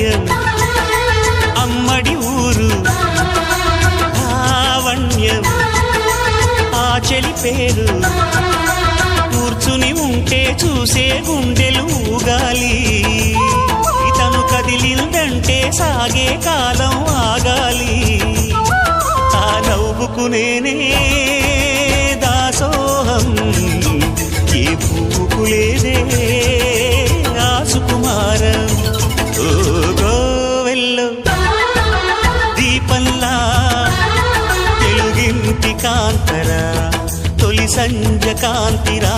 హృదయం అమ్మడి ఊరు. లావణ్యం ఆ చెలి పేరు. కూర్చుని ఉంటే చూసే గుండెలు ఊగాలి. ఇతను కదిలిందంటే సాగే కాలం ఆగాలి. ఆ నవ్వుకునేనే కాంతరా తొలి సంజ కాంతిరా